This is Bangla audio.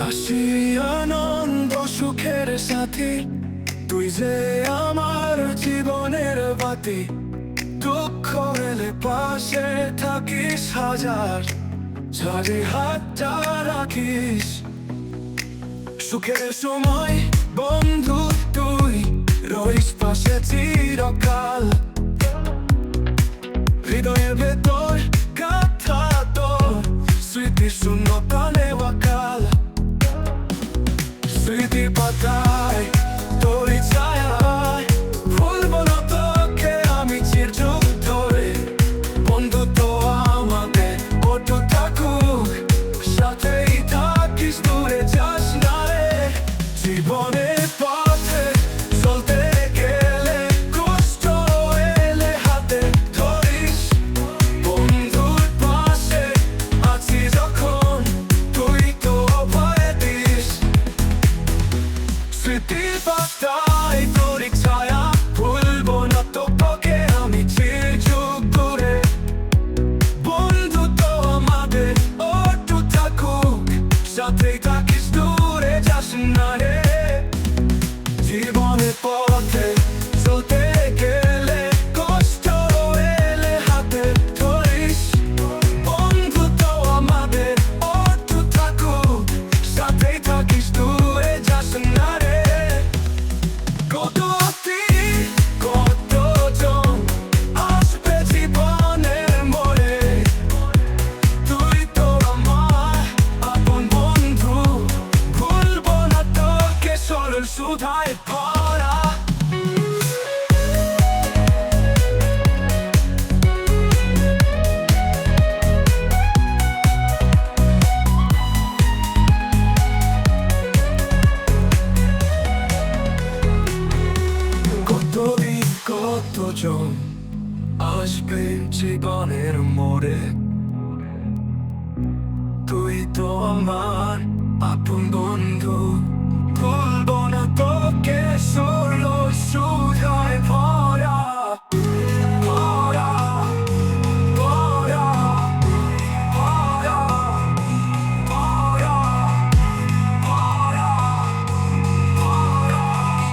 হাসি আনন্দ সুখের সাথী, তুই যে আমার জীবনের বাতি। দুঃখ এলে পাশে থাকিস হাজার ঝড়ে হাতটা রাখিস। সুখের সময় বন্ধু তুই, রইস পাশে চিরকাল। হৃদয়ে তুই থাকিস দূরে যাস না রে জীবনে পর একজন আসবে জীবনের মোড়ে তুই তো আমার আপন